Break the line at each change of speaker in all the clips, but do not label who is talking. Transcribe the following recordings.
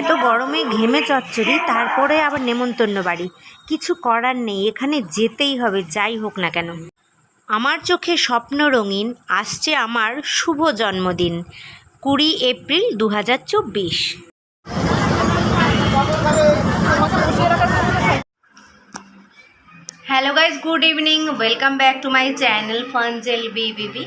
এত গরমে ঘেমে চচ্চড়ি, তারপরে আবার নেমন্তন্ন বাড়ি। কিছু করার নেই, এখানে যেতেই হবে, যাই হোক না কেন। আমার চোখে স্বপ্ন রঙিন, আসছে আমার শুভ জন্মদিন, কুড়ি এপ্রিল দু হাজার চব্বিশ hello guys good evening welcome back to my channel ফনজেল বিবি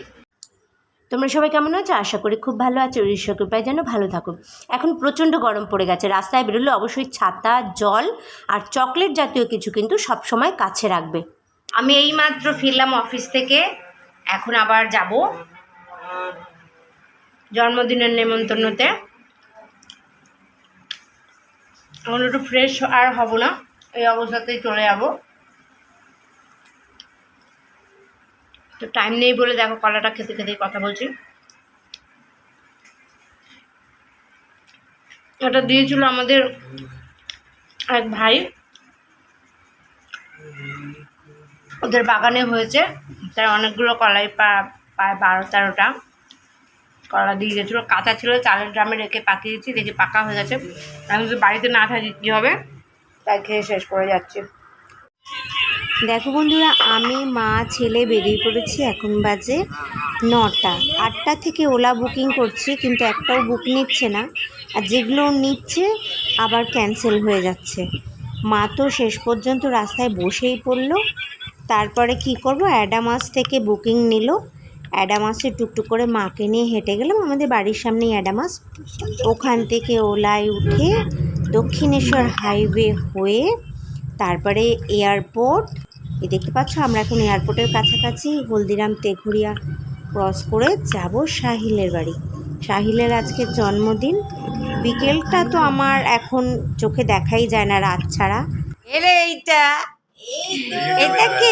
তোমরা সবাই কেমন আছো? আশা করি খুব ভালো আছো। ঈশ্বর কৃপায় যেন ভালো থাকো এখন প্রচণ্ড গরম পড়ে গেছে। রাস্তায় বেরোলে অবশ্যই ছাতা, জল আর চকলেট জাতীয় কিছু কিন্তু সব সময় কাছে রাখবে। আমি এইমাত্র ফিরলাম অফিস থেকে। এখন আবার যাব জন্মদিনের নেমন্তন্নতে। এখন একটু ফ্রেশ আর হব না। এই অবস্থাতেই চলে যাব। তো টাইম নেই বলে দেখো কলাটা খেতে খেতেই কথা বলছি। এটা দিয়েছিল আমাদের এক ভাই। ওদের বাগানে হয়েছে, তার অনেকগুলো কলাই প্রায় বারো তেরোটা। কলা দিয়ে গেছিল, কাঁচা ছিল, চালের ড্রামে রেখে পাকিয়ে পাকিয়েছি, দেখি পাকা হয়ে গেছে। আমি যদি বাড়িতে না থাকি, কী হবে? তাই খেয়ে শেষ করে যাচ্ছি। দেখো বন্ধুরা, আমি, মা, ছেলে বেরিয়ে পড়েছি এখন বাজে নটা। আটটা থেকে ওলা বুকিং করছি, কিন্তু একটাও বুক নিচ্ছে না। আর যেগুলো নিচ্ছে আবার ক্যান্সেল হয়ে যাচ্ছে। মা তো শেষ পর্যন্ত রাস্তায় বসেই পড়ল। তারপরে কি করব? অ্যাডামাস থেকে বুকিং নিল। অ্যাডামাসে টুকটুক করে মাকে নিয়ে হেঁটে গেলাম। আমাদের বাড়ির সামনেই অ্যাডামাস। ওখান থেকে ওলায় উঠে দক্ষিণেশ্বর হাইওয়ে হয়ে তারপরে এয়ারপোর্ট। এই দেখতে পাচ্ছ আমরা এখন এয়ারপোর্টের কাছাকাছি হলদিরাম তেঘুরিয়া ক্রস করে যাব সাহিলের বাড়ি। সাহিলের আজকে জন্মদিন। বিকেলটা তো আমার এখন চোখে দেখাই যায় না রাত ছাড়া। এরে এইটা। এটা কে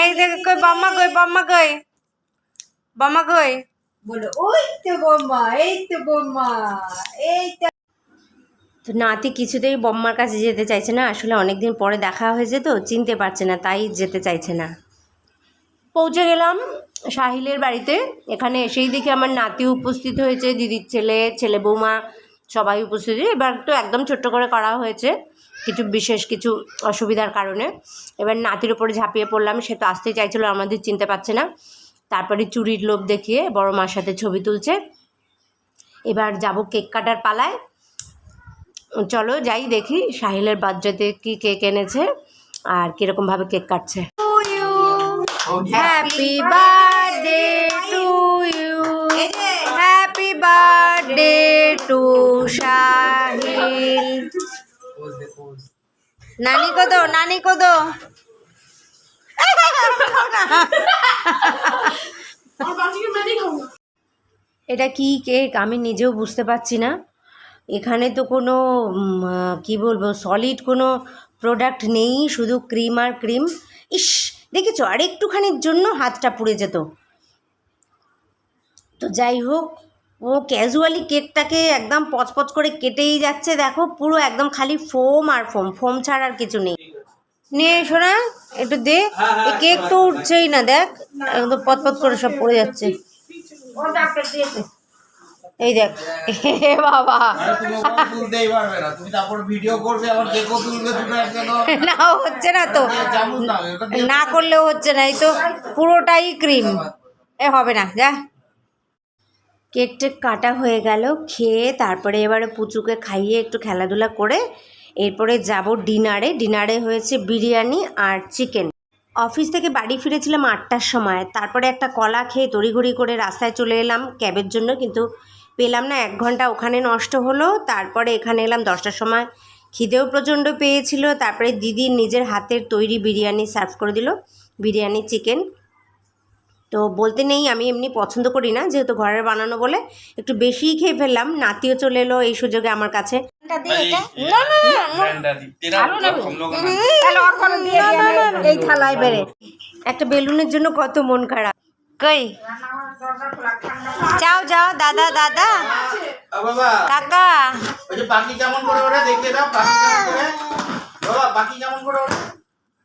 এই দেখ কই বাম্মা কই বাম্মা কই? বাম্মা কই?
বলো ওই তো বোমা এই তো বোমা এই তো
নাতি কিছুতেই বম্মার কাছে যেতে চাইছে না, আসলে অনেকদিন পরে দেখা হয়েছে তো চিনতে পারছে না, তাই যেতে চাইছে না। পৌঁছে গেলাম সাহিলের বাড়িতে, এখানে এসেই দেখি আমার নাতি উপস্থিত হয়েছে, দিদির ছেলে ছেলে বৌমা সবাই উপস্থিত, এবার তো একদম ছোট্ট করে করা হয়েছে, কিছু বিশেষ কিছু অসুবিধার কারণে। এবার নাতির উপরে ঝাঁপিয়ে পড়লাম, সে তো আসতেই চাইছিল, আমাদের চিনতে পারছে না। তারপরে চুরির লোভ দেখিয়ে বড় মার সাথে ছবি তুলছে। এবার যাব কেক কাটার পালায় চলো যাই দেখি সাহিলের বার্থডেতে কি কেক এনেছে আর কিরকমভাবে কেক কাটছে। Happy birthday to you happy birthday to Sahil নানি কত নানি কত এটা কি কেক? আমি নিজেও বুঝতে পারছি না। এখানে তো কোনো কি বলব সলিড কোনো প্রোডাক্ট নেই, শুধু ক্রিম আর ক্রিম ইস, দেখেছ? আর একটুখানির জন্য হাতটা পুড়ে যেত। তো যাই হোক, ও ক্যাজুয়ালি কেকটাকে একদম পচপচ করে কেটেই যাচ্ছে। দেখো, পুরো একদম খালি ফোম আর ফোম ফোম ছাড়া আর কিছু নেই। নে শোনা একটু দে। কেক তো উঠছেই না, দেখ। একদম পচপচ করে সব পড়ে যাচ্ছে। এই দেখ। এ বাবা।
না।
হচ্ছে না তো।
না
করলেও হচ্ছে না এই তো পুরোটাই ক্রিম এ হবে না যা। কেক টেক কাটা হয়ে গেল খেয়ে তারপরে এবারে পুচুকে খাইয়ে একটু খেলাধুলা করে এরপরে যাব ডিনারে। ডিনারে হয়েছে বিরিয়ানি আর চিকেন। অফিস থেকে বাড়ি ফিরেছিলাম আটটার সময়। তারপরে একটা কলা খেয়ে তড়িঘড়ি করে রাস্তায় চলে এলাম ক্যাবের জন্য কিন্তু পেলাম না এক ঘণ্টা ওখানে নষ্ট হলো তারপরে এখানে এলাম দশটার সময় খিদেও প্রচণ্ড পেয়েছিল তারপরে দিদি নিজের হাতের তৈরি বিরিয়ানি সার্ভ করে দিল বিরিয়ানি চিকেন তো বলতে নেই আমি এমনি পছন্দ করি না যেহেতু ঘরের বানানো বলে একটু বেশিই খেয়ে ফেললাম নাতিও চলে এলো এই সুযোগে আমার কাছে একটা বেলুনের জন্য কত মন খারাপ কই? যাও যাও দাদা দাদা।
ও বাবা
কাকা।
ওই যে পাখি কেমন করে ওঠে দেখতে দাও পাখি কেমন করে বাবা পাখি কেমন করে ওঠে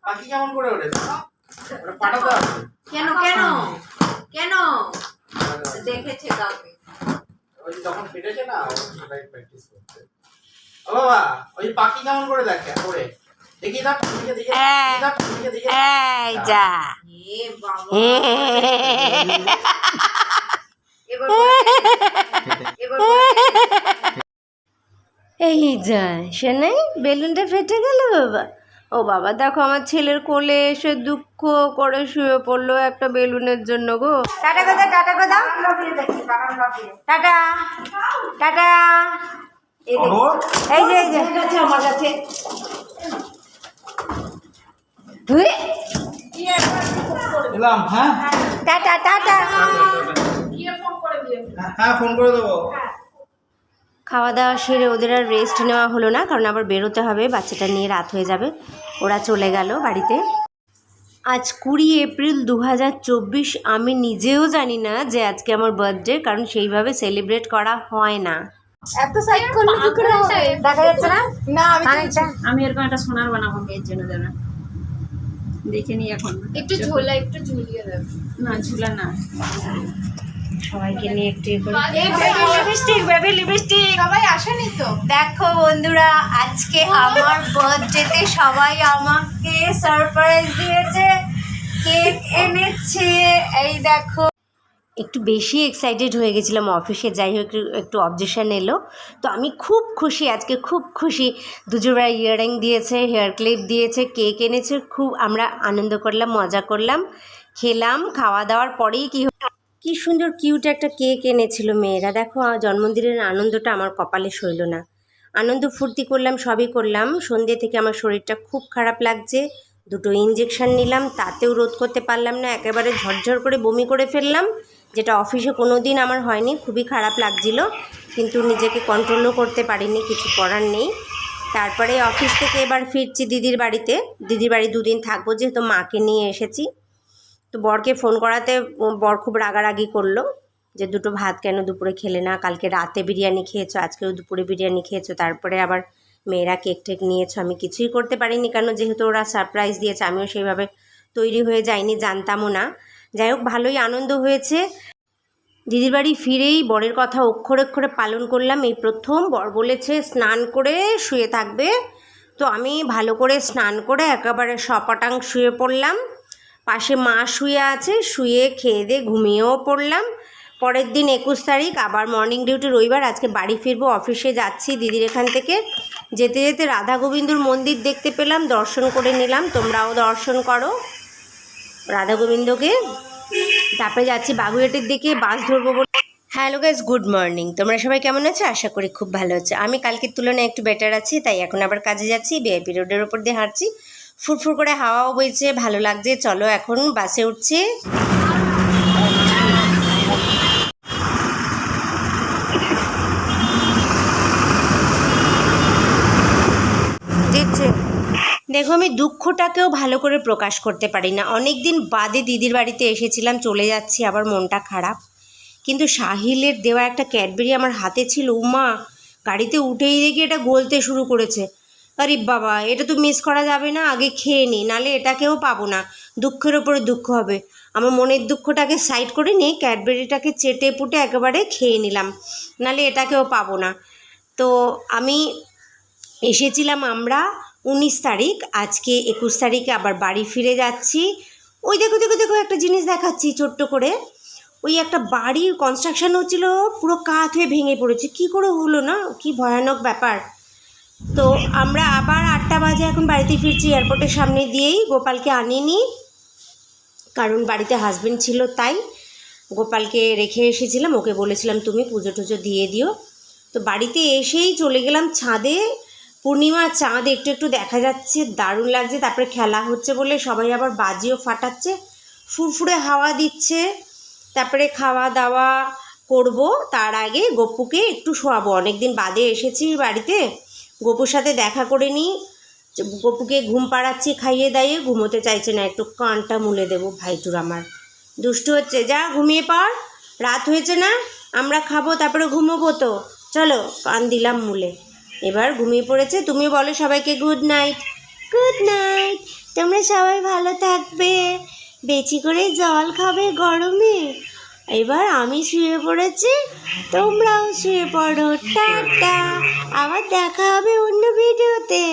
পাখি কেমন করে ওঠে ওটা পাঠাতে হবে।
কেন কেন? কেন? দেখেছে কাউকে।
ওই যখন ফেটেছে না সেটাই প্র্যাকটিস করতে ও বাবা ওই পাখি কেমন করে দেখে করে
এই যা এই যা বেলুনটা ফেটে গেল বাবা। ও বাবা, দেখো আমার ছেলের কোলে এসে দুঃখ করে শুয়ে পড়ল একটা বেলুনের জন্য গো। টাটা কথা টাটা কথা টাটা টাটা।
এই
যে এই যে।
আমার কাছে।
এলাম হ্যাঁ?
টাটা টাটা
হ্যাঁ ফোন করে দেবো।
খাওয়া দাওয়া সেরে ওদের আর রেস্ট নেওয়া হলো না কারণ আবার বেরোতে হবে বাচ্চাটা নিয়ে রাত হয়ে যাবে। ওরা চলে গেল বাড়িতে। আজ কুড়ি এপ্রিল দু হাজার চব্বিশ আমি নিজেও জানি না যে আজকে আমার বার্থডে কারণ সেইভাবে সেলিব্রেট করা হয় না।
এত সাইড করলে কি করে হবে?
দেখা যাচ্ছে না?
না আমি
আমি এরকম একটা সোনার বানাবো মেয়ের জন্য দেবে। দেখে নি এখন।
একটু ঝোলা একটু ঝুলিয়ে দেবে।
না ঝুলা না।
সবাইকে নিয়ে একটু
লিপস্টিক বেবি লিপস্টিক
সবাই আসেনি তো?
দেখো বন্ধুরা আজকে আমার বার্থডেতে সবাই আমাকে সারপ্রাইজ দিয়েছে। কেক এনেছে। এই দেখো। একটু বেশি এক্সাইটেড হয়ে গেছিলাম অফিসে যাই হোক একটু- অবজেকশন এলো। তো আমি খুব খুশি, আজকে খুব খুশি। দুজোড়া ইয়াররিং দিয়েছে হেয়ার ক্লিপ দিয়েছে কেক এনেছে, খুব আমরা আনন্দ করলাম, মজা করলাম, খেলাম, খাওয়া দাওয়ার পরেই কি কি সুন্দর কিউট একটা কেক এনেছিল মেয়েরা। দেখো জন্মদিনের আনন্দটা আমার কপালে সইল না। আনন্দ ফুর্তি করলাম, সবই করলাম। সন্ধ্যে থেকে আমার শরীরটা খুব খারাপ লাগছে। দুটো ইঞ্জেকশন নিলাম, তাতেও রোধ করতে পারলাম না, একেবারে ঝরঝর করে বমি করে ফেললাম। যেটা অফিসে কোনো দিন আমার হয়নি, খুবই খারাপ লাগছিল, কিন্তু নিজেকে কন্ট্রোলও করতে পারিনি, কিছু করার নেই। তারপরে অফিস থেকে এবার ফিরছি দিদির বাড়িতে। দিদির বাড়ি দুদিন থাকব, যেহেতু মাকে নিয়ে এসেছি। তো বরকে ফোন করাতে বর খুব রাগারাগি করল, যে দুটো ভাত কেন দুপুরে খেলে না, কালকে রাতে বিরিয়ানি খেয়েছো, আজকেও দুপুরে বিরিয়ানি খেয়েছো, তারপরে আবার মেয়েরা কেক টেক নিয়েছো, আমি কিছুই করতে পারিনি কেন, যেহেতু ওরা সারপ্রাইজ দিয়েছে, আমিও সেইভাবে তৈরি হয়ে যাইনি, জানতামও না। যাই হোক, ভালোই আনন্দ হয়েছে। দিদির বাড়ি ফিরেই বরের কথা অক্ষরে অক্ষরে পালন করলাম। এই প্রথম বর বলেছে, স্নান করে শুয়ে থাকবে। তো আমি ভালো করে স্নান করে একেবারে সপাটাং শুয়ে পড়লাম। পাশে মা শুয়ে আছে, শুয়ে খেয়ে দিয়ে ঘুমিয়েও পড়লাম। পরের দিন একুশ তারিখ, আবার মর্নিং ডিউটি রবিবার, আজকে বাড়ি ফিরবো অফিসে যাচ্ছি দিদির এখান থেকে। যেতে যেতে রাধা গোবিন্দর মন্দির দেখতে পেলাম, দর্শন করে নিলাম। তোমরাও দর্শন করো। রাধা গোবিন্দকে। তারপরে যাচ্ছি বাগুইহাটির দিকে, বাস ধরবো বলে। হ্যালো গাইজ গুড মর্নিং তোমরা সবাই কেমন আছো? আশা করি খুব ভালো আছো। আমি কালকের তুলনায় একটু বেটার আছি, তাই এখন আবার কাজে যাচ্ছি বিআইপি রোডের ওপর দিয়ে হাঁটছি। ফুরফুর করে হাওয়াও বইছে, ভালো লাগছে। চলো এখন বাসে উঠছি দিচ্ছে দেখো, আমি দুঃখটাকেও ভালো করে প্রকাশ করতে পারি না। অনেক দিন বাদে দিদির বাড়িতে এসেছিলাম, চলে যাচ্ছি, আবার মনটা খারাপ। কিন্তু সাহিলের দেওয়া একটা ক্যাডবেরি আমার হাতে ছিল, উমা! গাড়িতে উঠেই দেখি এটা গলতে শুরু করেছে। আরে বাবা, এটা তো মিস করা যাবে না, আগে খেয়ে নিই নালে এটাকেও পাবো না। দুঃখের ওপরে দুঃখ হবে। আমার মনের দুঃখটাকে সাইড করে নিয়ে ক্যাডবেরিটাকে চেটে পুটে একেবারে খেয়ে নিলাম, নালে এটাকেও পাবো না। তো আমি এসেছিলাম আমরা উনিশ তারিখ, আজকে একুশ তারিখে আবার বাড়ি ফিরে যাচ্ছি। ওই দেখো দেখো দেখো, একটা জিনিস দেখাচ্ছি ছোট্ট করে। ওই একটা বাড়ির কনস্ট্রাকশন হচ্ছিল, পুরো কাত হয়ে ভেঙে পড়েছে। কি করে হলো না? কি ভয়ানক ব্যাপার। তো আমরা আবার আটটা বাজে এখন বাড়িতে ফিরছি এয়ারপোর্টের সামনে দিয়েই। গোপালকে আনিনি, কারণ বাড়িতে হাজবেন্ড ছিল তাই। গোপালকে রেখে এসেছিলাম, ওকে বলেছিলাম, তুমি পুজো টুজো দিয়ে দিও। তো বাড়িতে এসেই চলে গেলাম ছাদে। পূর্ণিমার চাঁদ একটু একটু দেখা যাচ্ছে, দারুণ লাগছে। তারপরে খেলা হচ্ছে বলে সবাই আবার বাজিও ফাটাচ্ছে, ফুরফুরে হাওয়া দিচ্ছে। তারপরে খাওয়া দাওয়া করব, তার আগে গপ্পুকে একটু শোয়াবো। অনেক দিন বাদে এসেছি বাড়িতে গপুর সাথে দেখা করে নিই। গপুকে ঘুম পাড়াচ্ছি, খাইয়ে দাইয়ে, ঘুমোতে চাইছে না, একটু কানটা মুলে দেবো, ভাইটুর আমার। দুষ্টু হচ্ছে, যা, ঘুমিয়ে পড়, রাত হয়েছে না, আমরা খাব, তারপরে ঘুমোবো তো। চলো, কান দিলাম মুলে। এবার ঘুমিয়ে পড়েছে, তুমি বলো সবাইকে গুড নাইট গুড নাইট তোমরা সবাই ভালো থাকবে। বেশি করে জল খাবে গরমে। এবার আমি শুয়ে পড়েছি, তোমরাও শুয়ে পড়ো, টাটা। আবার দেখা হবে অন্য ভিডিওতে